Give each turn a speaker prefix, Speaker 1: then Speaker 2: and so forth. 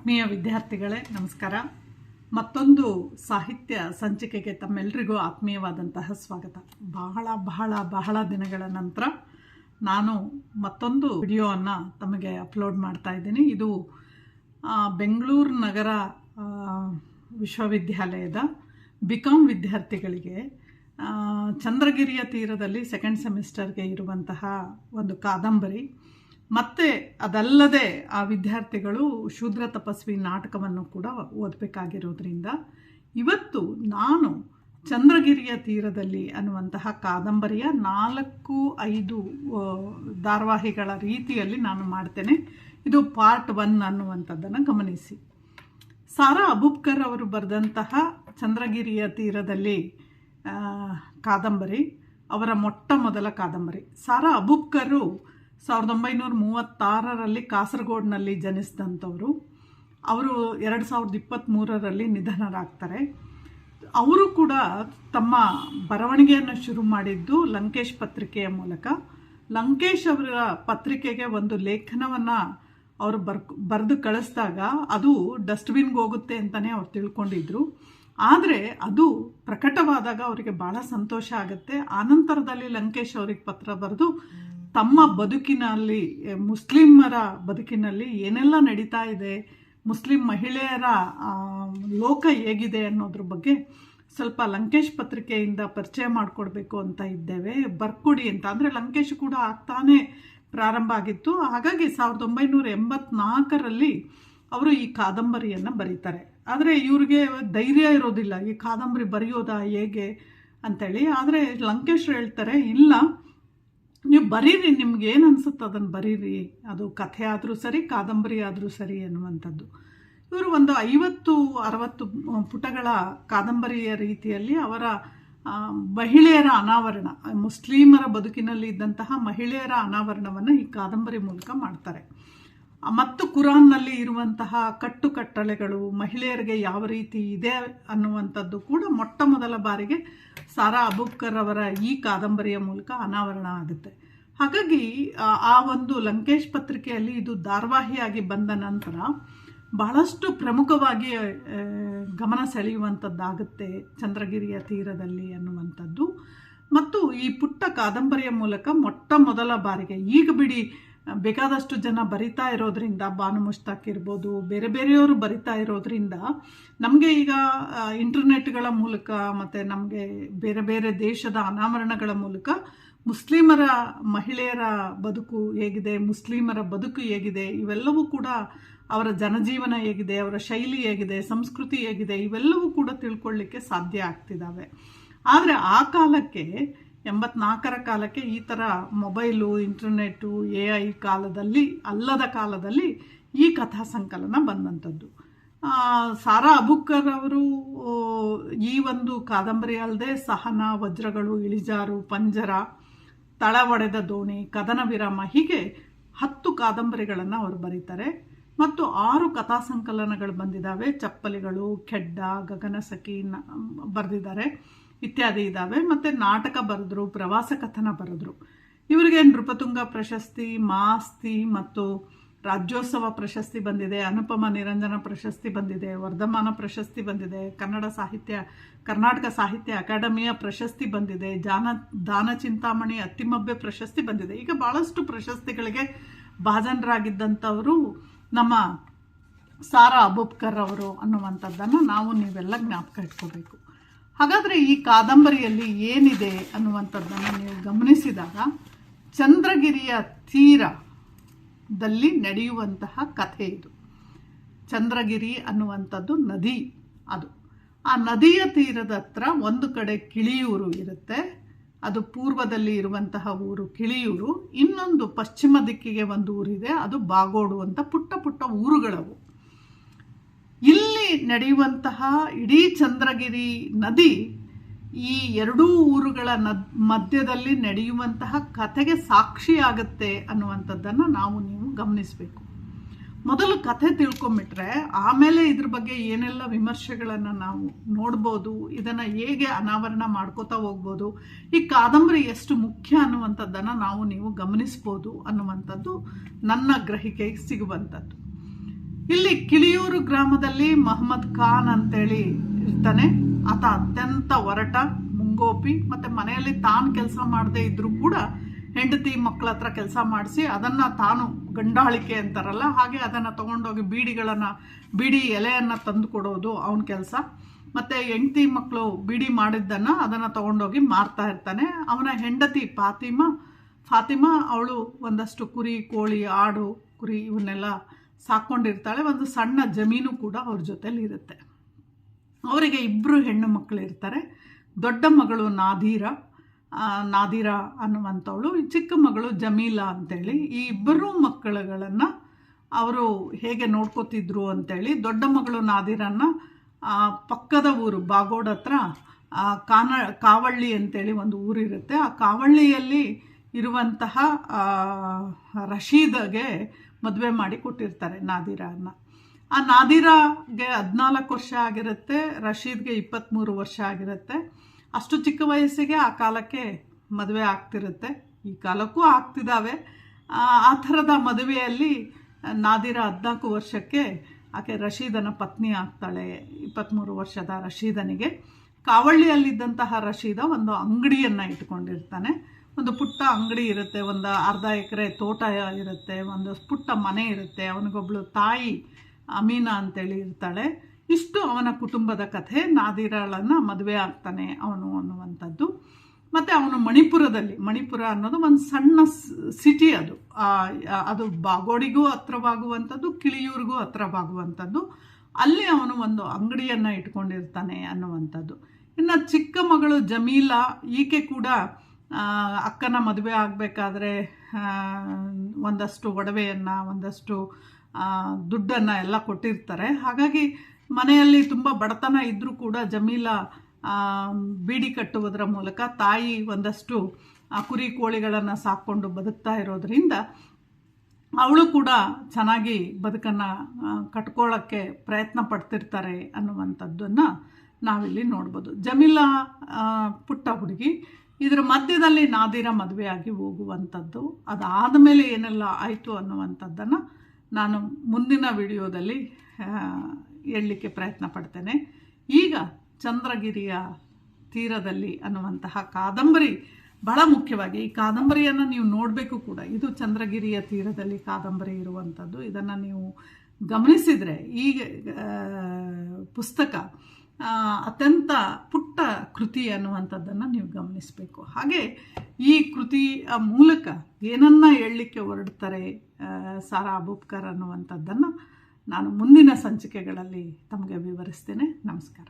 Speaker 1: ಆತ್ಮೀಯ ವಿದ್ಯಾರ್ಥಿಗಳೇ, ನಮಸ್ಕಾರ. ಮತ್ತೊಂದು ಸಾಹಿತ್ಯ ಸಂಚಿಕೆಗೆ ತಮ್ಮೆಲ್ಲರಿಗೂ ಆತ್ಮೀಯವಾದಂತಹ ಸ್ವಾಗತ. ಬಹಳ ಬಹಳ ಬಹಳ ದಿನಗಳ ನಂತರ ನಾನು ಮತ್ತೊಂದು ವಿಡಿಯೋವನ್ನು ತಮಗೆ ಅಪ್ಲೋಡ್ ಮಾಡ್ತಾ ಇದ್ದೀನಿ. ಇದು ಬೆಂಗಳೂರು ನಗರ ವಿಶ್ವವಿದ್ಯಾಲಯದ ಬಿ ಕಾಮ್ ವಿದ್ಯಾರ್ಥಿಗಳಿಗೆ ಚಂದ್ರಗಿರಿಯ ತೀರದಲ್ಲಿ ಸೆಕೆಂಡ್ ಸೆಮಿಸ್ಟರ್ಗೆ ಇರುವಂತಹ ಒಂದು ಕಾದಂಬರಿ. ಮತ್ತೆ ಅದಲ್ಲದೆ ಆ ವಿದ್ಯಾರ್ಥಿಗಳು ಶೂದ್ರ ತಪಸ್ವಿ ನಾಟಕವನ್ನು ಕೂಡ ಓದಬೇಕಾಗಿರೋದ್ರಿಂದ ಇವತ್ತು ನಾನು ಚಂದ್ರಗಿರಿಯ ತೀರದಲ್ಲಿ ಅನ್ನುವಂತಹ ಕಾದಂಬರಿಯ ನಾಲ್ಕು, ಐದು ಧಾರಾವಾಹಿಗಳ ರೀತಿಯಲ್ಲಿ ನಾನು ಮಾಡ್ತೇನೆ. ಇದು ಪಾರ್ಟ್ ಒನ್ ಅನ್ನುವಂಥದ್ದನ್ನು ಗಮನಿಸಿ. ಸಾರಾ ಅಬುಬ್ಕರ್ ಅವರು ಬರೆದಂತಹ ಚಂದ್ರಗಿರಿಯ ತೀರದಲ್ಲಿ ಕಾದಂಬರಿ, ಅವರ ಮೊಟ್ಟ ಮೊದಲ ಕಾದಂಬರಿ. ಸಾರಾ ಅಬುಬ್ಕರು ಸಾವಿರದ ಒಂಬೈನೂರ ಮೂವತ್ತಾರರಲ್ಲಿ ಕಾಸರಗೋಡ್ನಲ್ಲಿ ಜನಿಸಿದಂಥವರು. ಅವರು ಎರಡು ಸಾವಿರದ ಇಪ್ಪತ್ತ್ಮೂರರಲ್ಲಿ ನಿಧನರಾಗ್ತಾರೆ. ಅವರು ಕೂಡ ತಮ್ಮ ಬರವಣಿಗೆಯನ್ನು ಶುರು ಮಾಡಿದ್ದು ಲಂಕೇಶ್ ಪತ್ರಿಕೆಯ ಮೂಲಕ. ಲಂಕೇಶ್ ಅವರ ಪತ್ರಿಕೆಗೆ ಒಂದು ಲೇಖನವನ್ನು ಅವರು ಬರ್ ಬರೆದು ಕಳಿಸಿದಾಗ ಅದು ಡಸ್ಟ್ಬಿನ್ಗೆ ಹೋಗುತ್ತೆ ಅಂತಲೇ ಅವ್ರು ತಿಳ್ಕೊಂಡಿದ್ರು. ಆದರೆ ಅದು ಪ್ರಕಟವಾದಾಗ ಅವರಿಗೆ ಭಾಳ ಸಂತೋಷ ಆಗುತ್ತೆ. ಆನಂತರದಲ್ಲಿ ಲಂಕೇಶ್ ಅವರಿಗೆ ಪತ್ರ ಬರೆದು ತಮ್ಮ ಬದುಕಿನಲ್ಲಿ ಮುಸ್ಲಿಮರ ಬದುಕಿನಲ್ಲಿ ಏನೆಲ್ಲ ನಡೀತಾ ಇದೆ, ಮುಸ್ಲಿಂ ಮಹಿಳೆಯರ ಲೋಕ ಹೇಗಿದೆ ಅನ್ನೋದ್ರ ಬಗ್ಗೆ ಸ್ವಲ್ಪ ಲಂಕೇಶ್ ಪತ್ರಿಕೆಯಿಂದ ಪರಿಚಯ ಮಾಡಿಕೊಡ್ಬೇಕು ಅಂತ ಇದ್ದೇವೆ. ಬರ್ಕೊಡಿ ಅಂತ. ಅಂದರೆ ಲಂಕೇಶ್ ಕೂಡ ಆಗ್ತಾನೆ ಪ್ರಾರಂಭ ಆಗಿತ್ತು. ಹಾಗಾಗಿ ಸಾವಿರದ ಒಂಬೈನೂರ ಎಂಬತ್ನಾಲ್ಕರಲ್ಲಿ ಅವರು ಈ ಕಾದಂಬರಿಯನ್ನು ಬರೀತಾರೆ. ಆದರೆ ಇವ್ರಿಗೆ ಧೈರ್ಯ ಇರೋದಿಲ್ಲ. ಈ ಕಾದಂಬರಿ ಬರೆಯೋದಾ ಹೇಗೆ ಅಂತೇಳಿ. ಆದರೆ ಲಂಕೇಶ್ ಹೇಳ್ತಾರೆ, ಇಲ್ಲ ನೀವು ಬರೀರಿ, ನಿಮ್ಗೆ ಏನು ಅನ್ಸುತ್ತೆ ಅದನ್ನು ಬರೀರಿ. ಅದು ಕಥೆ ಆದರೂ ಸರಿ, ಕಾದಂಬರಿ ಆದರೂ ಸರಿ ಅನ್ನುವಂಥದ್ದು ಇವರು ಒಂದು ಐವತ್ತು, ಅರವತ್ತು ಪುಟಗಳ ಕಾದಂಬರಿಯ ರೀತಿಯಲ್ಲಿ ಅವರ ಮಹಿಳೆಯರ ಅನಾವರಣ, ಮುಸ್ಲಿಮರ ಬದುಕಿನಲ್ಲಿ ಇದ್ದಂತಹ ಮಹಿಳೆಯರ ಅನಾವರಣವನ್ನು ಈ ಕಾದಂಬರಿ ಮೂಲಕ ಮಾಡ್ತಾರೆ. ಮತ್ತು ಕುರಾನ್ನಲ್ಲಿ ಇರುವಂತಹ ಕಟ್ಟುಕಟ್ಟಳೆಗಳು ಮಹಿಳೆಯರಿಗೆ ಯಾವ ರೀತಿ ಇದೆ ಅನ್ನುವಂಥದ್ದು ಕೂಡ ಮೊಟ್ಟ ಮೊದಲ ಬಾರಿಗೆ ಸಾರಾ ಅಬುಬ್ಕರ್ ಅವರ ಈ ಕಾದಂಬರಿಯ ಮೂಲಕ ಅನಾವರಣ ಆಗುತ್ತೆ. ಹಾಗಾಗಿ ಆ, ಆ ಒಂದು ಲಂಕೇಶ್ ಪತ್ರಿಕೆಯಲ್ಲಿ ಇದು ಧಾರಾವಾಹಿಯಾಗಿ ಬಂದ ನಂತರ ಬಹಳಷ್ಟು ಪ್ರಮುಖವಾಗಿ ಗಮನ ಸೆಳೆಯುವಂಥದ್ದಾಗುತ್ತೆ ಚಂದ್ರಗಿರಿಯ ತೀರದಲ್ಲಿ ಅನ್ನುವಂಥದ್ದು. ಮತ್ತು ಈ ಪುಟ್ಟ ಕಾದಂಬರಿಯ ಮೂಲಕ ಮೊಟ್ಟ ಮೊದಲ ಬಾರಿಗೆ ಈಗ ಬಿಡಿ ಬೇಕಾದಷ್ಟು ಜನ ಬರಿತಾ ಇರೋದ್ರಿಂದ, ಬಾನು ಮುಷ್ತಾಕ್ ಇರ್ಬೋದು, ಬೇರೆ ಬೇರೆಯವರು ಬರಿತಾ ಇರೋದ್ರಿಂದ ನಮಗೆ ಈಗ ಇಂಟರ್ನೆಟ್ಗಳ ಮೂಲಕ ಮತ್ತು ನಮಗೆ ಬೇರೆ ಬೇರೆ ದೇಶದ ಅನಾವರಣಗಳ ಮೂಲಕ ಮುಸ್ಲಿಮರ ಮಹಿಳೆಯರ ಬದುಕು ಹೇಗಿದೆ, ಮುಸ್ಲಿಮರ ಬದುಕು ಹೇಗಿದೆ, ಇವೆಲ್ಲವೂ ಕೂಡ ಅವರ ಜನಜೀವನ ಹೇಗಿದೆ, ಅವರ ಶೈಲಿ ಹೇಗಿದೆ, ಸಂಸ್ಕೃತಿ ಹೇಗಿದೆ, ಇವೆಲ್ಲವೂ ಕೂಡ ತಿಳ್ಕೊಳ್ಳಿಕ್ಕೆ ಸಾಧ್ಯ ಆಗ್ತಿದ್ದಾವೆ ಆದರೆ ಆ ಕಾಲಕ್ಕೆ ಎಂಬತ್ನಾಲ್ಕರ ಕಾಲಕ್ಕೆ ಈ ಥರ ಮೊಬೈಲು ಇಂಟರ್ನೆಟ್ಟು ಎ ಐ ಕಾಲದಲ್ಲಿ, ಅಲ್ಲದ ಕಾಲದಲ್ಲಿ ಈ ಕಥಾ ಸಂಕಲನ ಬಂದಂಥದ್ದು. ಸಾರಾ ಅಬುಕ್ಕರ್ ಅವರು ಈ ಒಂದು ಕಾದಂಬರಿ ಅಲ್ಲದೆ ಸಹನ, ವಜ್ರಗಳು, ಇಳಿಜಾರು, ಪಂಜರ, ತಳ ಒಡೆದ ದೋಣಿ, ಕದನ ವಿರಾಮ ಹೀಗೆ ಹತ್ತು ಕಾದಂಬರಿಗಳನ್ನು ಅವರು ಬರೀತಾರೆ. ಮತ್ತು ಆರು ಕಥಾ ಸಂಕಲನಗಳು ಬಂದಿದ್ದಾವೆ. ಚಪ್ಪಲಿಗಳು, ಕೆಡ್ಡ, ಗಗನಸಖಿ ಬರೆದಿದ್ದಾರೆ. ಇತ್ಯಾದಿ ಇದ್ದಾವೆ ಮತ್ತು ನಾಟಕ ಬರೆದ್ರು, ಪ್ರವಾಸ ಕಥನ ಬರೆದ್ರು. ಇವರಿಗೆ ನೃಪತುಂಗ ಪ್ರಶಸ್ತಿ, ಮಾಸ್ತಿ ಮತ್ತು ರಾಜ್ಯೋತ್ಸವ ಪ್ರಶಸ್ತಿ ಬಂದಿದೆ, ಅನುಪಮ ನಿರಂಜನ ಪ್ರಶಸ್ತಿ ಬಂದಿದೆ, ವರ್ಧಮಾನ ಪ್ರಶಸ್ತಿ ಬಂದಿದೆ, ಕನ್ನಡ ಸಾಹಿತ್ಯ, ಕರ್ನಾಟಕ ಸಾಹಿತ್ಯ ಅಕಾಡೆಮಿಯ ಪ್ರಶಸ್ತಿ ಬಂದಿದೆ, ಜಾನ, ದಾನ ಚಿಂತಾಮಣಿ ಅತ್ತಿಮಬ್ಬೆ ಪ್ರಶಸ್ತಿ ಬಂದಿದೆ. ಈಗ ಭಾಳಷ್ಟು ಪ್ರಶಸ್ತಿಗಳಿಗೆ ಭಾಜನರಾಗಿದ್ದಂಥವರು ನಮ್ಮ ಸಾರಾ ಅಬೂಬ್ಕರ್ ಅವರು ಅನ್ನುವಂಥದ್ದನ್ನು ನಾವು ನೀವೆಲ್ಲ ಜ್ಞಾಪಕ ಇಟ್ಕೋಬೇಕು. ಹಾಗಾದರೆ ಈ ಕಾದಂಬರಿಯಲ್ಲಿ ಏನಿದೆ ಅನ್ನುವಂಥದ್ದನ್ನು ನೀವು ಗಮನಿಸಿದಾಗ ಚಂದ್ರಗಿರಿಯ ತೀರದಲ್ಲಿ ನಡೆಯುವಂತಹ ಕಥೆ ಇದು. ಚಂದ್ರಗಿರಿ ಅನ್ನುವಂಥದ್ದು ನದಿ ಅದು. ಆ ನದಿಯ ತೀರದ ಹತ್ರ ಒಂದು ಕಡೆ ಕಿಳಿಯೂರು ಇರುತ್ತೆ. ಅದು ಪೂರ್ವದಲ್ಲಿ ಇರುವಂತಹ ಊರು ಕಿಳಿಯೂರು. ಇನ್ನೊಂದು ಪಶ್ಚಿಮ ದಿಕ್ಕಿಗೆ ಒಂದು ಊರಿದೆ. ಅದು ಬಾಗೋಡು ಅಂತ ಪುಟ್ಟ ಪುಟ್ಟ ಊರುಗಳವು. ಇಲ್ಲಿ ನಡೆಯುವಂತಹ ಇಡೀ ಚಂದ್ರಗಿರಿ ನದಿ ಈ ಎರಡೂ ಊರುಗಳ ನದ್, ಮಧ್ಯದಲ್ಲಿ ನಡೆಯುವಂತಹ ಕಥೆಗೆ ಸಾಕ್ಷಿಯಾಗುತ್ತೆ ಅನ್ನುವಂಥದ್ದನ್ನು ನಾವು ನೀವು ಗಮನಿಸಬೇಕು. ಮೊದಲು ಕಥೆ ತಿಳ್ಕೊಂಬಿಟ್ರೆ ಆಮೇಲೆ ಇದ್ರ ಬಗ್ಗೆ ಏನೆಲ್ಲ ವಿಮರ್ಶೆಗಳನ್ನು ನಾವು ನೋಡ್ಬೋದು, ಇದನ್ನು ಹೇಗೆ ಅನಾವರಣ ಮಾಡ್ಕೋತಾ ಹೋಗ್ಬೋದು, ಈ ಕಾದಂಬರಿ ಎಷ್ಟು ಮುಖ್ಯ ಅನ್ನುವಂಥದ್ದನ್ನು ನಾವು ನೀವು ಗಮನಿಸ್ಬೋದು ಅನ್ನುವಂಥದ್ದು ನನ್ನ ಗ್ರಹಿಕೆಗೆ ಸಿಗುವಂಥದ್ದು. ಇಲ್ಲಿ ಕಿಳಿಯೂರು ಗ್ರಾಮದಲ್ಲಿ ಮಹಮ್ಮದ್ ಖಾನ್ ಅಂತೇಳಿ ಇರ್ತಾನೆ. ಆತ ಅತ್ಯಂತ ಒರಟ, ಮುಂಗೋಪಿ, ಮತ್ತೆ ಮನೆಯಲ್ಲಿ ತಾನು ಕೆಲಸ ಮಾಡದೇ ಇದ್ದರೂ ಕೂಡ ಹೆಂಡತಿ ಮಕ್ಕಳ ಹತ್ರ ಕೆಲಸ ಮಾಡಿಸಿ ಅದನ್ನ ತಾನು ಗಂಡಾಳಿಕೆ ಅಂತಾರಲ್ಲ, ಹಾಗೆ ಅದನ್ನ ತೊಗೊಂಡೋಗಿ ಬೀಡಿಗಳನ್ನ, ಬೀಡಿ ಎಲೆಯನ್ನ ತಂದು ಕೊಡೋದು ಅವನ ಕೆಲಸ. ಮತ್ತೆ ಹೆಂಡತಿ ಮಕ್ಕಳು ಬೀಡಿ ಮಾಡಿದ್ದನ್ನು ಅದನ್ನ ತಗೊಂಡೋಗಿ ಮಾರ್ತಾ ಇರ್ತಾನೆ. ಅವನ ಹೆಂಡತಿ ಫಾತಿಮಾ ಫಾತಿಮಾ, ಅವಳು ಒಂದಷ್ಟು ಕುರಿ, ಕೋಳಿ, ಆಡು, ಕುರಿ ಇವನ್ನೆಲ್ಲ ಸಾಕೊಂಡಿರ್ತಾಳೆ ಒಂದು ಸಣ್ಣ ಜಮೀನು ಕೂಡ ಅವ್ರ ಜೊತೆಲಿ ಇರುತ್ತೆ ಅವರಿಗೆ ಇಬ್ಬರು ಹೆಣ್ಣು ಮಕ್ಕಳು ಇರ್ತಾರೆ. ದೊಡ್ಡ ಮಗಳು ನಾದೀರ ನಾದಿರಾ ಅನ್ನುವಂಥವಳು ಚಿಕ್ಕ ಮಗಳು ಜಮೀಲಾ ಅಂತೇಳಿ. ಈ ಇಬ್ಬರು ಮಕ್ಕಳುಗಳನ್ನು ಅವರು ಹೇಗೆ ನೋಡ್ಕೋತಿದ್ರು ಅಂತೇಳಿ, ದೊಡ್ಡ ಮಗಳು ನಾದಿರನ್ನ ಪಕ್ಕದ ಊರು ಬಾಗೋಡ ಹತ್ರ ಕಾನ, ಕಾವಳ್ಳಿ ಅಂತೇಳಿ ಒಂದು ಊರಿರುತ್ತೆ. ಆ ಕಾವಳ್ಳಿಯಲ್ಲಿ ಇರುವಂತಹ ರಶೀದಗೆ ಮದುವೆ ಮಾಡಿ ಕೊಟ್ಟಿರ್ತಾರೆ ನಾದಿರಾನ. ಆ ನಾದಿರಾಗೆ ಹದಿನಾಲ್ಕು ವರ್ಷ ಆಗಿರುತ್ತೆ, ರಶೀದ್ಗೆ ಇಪ್ಪತ್ತ್ಮೂರು ವರ್ಷ ಆಗಿರುತ್ತೆ. ಅಷ್ಟು ಚಿಕ್ಕ ವಯಸ್ಸಿಗೆ ಆ ಕಾಲಕ್ಕೆ ಮದುವೆ ಆಗ್ತಿರುತ್ತೆ. ಈ ಕಾಲಕ್ಕೂ ಆಗ್ತಿದ್ದಾವೆ ಆ ಥರದ ಮದುವೆಯಲ್ಲಿ ನಾದಿರ ಹದಿನಾಲ್ಕು ವರ್ಷಕ್ಕೆ ಆಕೆ ರಶೀದನ ಪತ್ನಿ ಆಗ್ತಾಳೆ ಇಪ್ಪತ್ತ್ಮೂರು ವರ್ಷದ ರಶೀದನಿಗೆ. ಕಾವಳ್ಳಿಯಲ್ಲಿದ್ದಂತಹ ರಶೀದ ಒಂದು ಅಂಗಡಿಯನ್ನು ಇಟ್ಕೊಂಡಿರ್ತಾನೆ. ಒಂದು ಪುಟ್ಟ ಅಂಗಡಿ ಇರುತ್ತೆ, ಒಂದು ಅರ್ಧ ಎಕರೆ ತೋಟ ಇರುತ್ತೆ, ಒಂದು ಪುಟ್ಟ ಮನೆ ಇರುತ್ತೆ, ಅವನಿಗೊಬ್ಳು ತಾಯಿ ಅಮೀನಾ ಅಂತೇಳಿ ಇರ್ತಾಳೆ. ಇಷ್ಟು ಅವನ ಕುಟುಂಬದ ಕಥೆ, ನಾದಿರಾಳನ್ನು ಮದುವೆ ಆಗ್ತಾನೆ ಅವನು ಅನ್ನುವಂಥದ್ದು. ಮತ್ತು ಅವನು ಮಣಿಪುರದಲ್ಲಿ, ಮಣಿಪುರ ಅನ್ನೋದು ಒಂದು ಸಣ್ಣ ಸಿಟಿ ಅದು. ಅದು ಬಾಗೋಡಿಗೂ ಹತ್ರವಾಗುವಂಥದ್ದು, ಕಿಳಿಯೂರಿಗೂ ಹತ್ರವಾಗುವಂಥದ್ದು. ಅಲ್ಲಿ ಅವನು ಒಂದು ಅಂಗಡಿಯನ್ನು ಇಟ್ಕೊಂಡಿರ್ತಾನೆ ಅನ್ನುವಂಥದ್ದು. ಇನ್ನು ಚಿಕ್ಕ ಮಗಳು ಜಮೀಲಾ, ಈಕೆ ಕೂಡ ಅಕ್ಕನ ಮದುವೆ ಆಗಬೇಕಾದ್ರೆ ಒಂದಷ್ಟು ಒಡವೆಯನ್ನು, ಒಂದಷ್ಟು ದುಡ್ಡನ್ನು ಎಲ್ಲ ಕೊಟ್ಟಿರ್ತಾರೆ. ಹಾಗಾಗಿ ಮನೆಯಲ್ಲಿ ತುಂಬ ಬಡತನ ಇದ್ದರೂ ಕೂಡ ಜಮೀಲಾ ಬೀಡಿ ಕಟ್ಟುವುದರ ಮೂಲಕ ತಾಯಿ ಒಂದಷ್ಟು ಕುರಿ ಕೋಳಿಗಳನ್ನು ಸಾಕ್ಕೊಂಡು ಬದುಕ್ತಾ ಇರೋದ್ರಿಂದ ಅವಳು ಕೂಡ ಚೆನ್ನಾಗಿ ಬದುಕನ್ನು ಕಟ್ಕೊಳ್ಳೋಕ್ಕೆ ಪ್ರಯತ್ನ ಪಡ್ತಿರ್ತಾರೆ ಅನ್ನುವಂಥದ್ದನ್ನು ನಾವಿಲ್ಲಿ ನೋಡ್ಬೋದು. ಜಮೀಲಾ ಪುಟ್ಟ ಹುಡುಗಿ, ಇದರ ಮಧ್ಯದಲ್ಲಿ ನಾದಿರ ಮದುವೆಯಾಗಿ ಹೋಗುವಂಥದ್ದು. ಅದಾದ ಮೇಲೆ ಏನೆಲ್ಲ ಆಯಿತು ಅನ್ನುವಂಥದ್ದನ್ನು ನಾನು ಮುಂದಿನ ವಿಡಿಯೋದಲ್ಲಿ ಹೇಳಲಿಕ್ಕೆ ಪ್ರಯತ್ನ ಪಡ್ತೇನೆ. ಈಗ ಚಂದ್ರಗಿರಿಯ ತೀರದಲ್ಲಿ ಅನ್ನುವಂತಹ ಕಾದಂಬರಿ ಬಹಳ ಮುಖ್ಯವಾಗಿ ಈ ಕಾದಂಬರಿಯನ್ನು ನೀವು ನೋಡಬೇಕು ಕೂಡ. ಇದು ಚಂದ್ರಗಿರಿಯ ತೀರದಲ್ಲಿ ಕಾದಂಬರಿ ಇರುವಂಥದ್ದು. ಇದನ್ನು ನೀವು ಗಮನಿಸಿದರೆ ಈ ಪುಸ್ತಕ ಅತ್ಯಂತ ಪುಟ್ಟ ಕೃತಿ ಅನ್ನುವಂಥದ್ದನ್ನು ನೀವು ಗಮನಿಸಬೇಕು. ಹಾಗೆ ಈ ಕೃತಿಯ ಮೂಲಕ ಏನನ್ನ ಹೇಳಲಿಕ್ಕೆ ಹೊರಡ್ತಾರೆ ಸಾರಾ ಅಬೂಬ್ಕರ್ ಅನ್ನುವಂಥದ್ದನ್ನು ನಾನು ಮುಂದಿನ ಸಂಚಿಕೆಗಳಲ್ಲಿ ತಮಗೆ ವಿವರಿಸ್ತೇನೆ. ನಮಸ್ಕಾರ.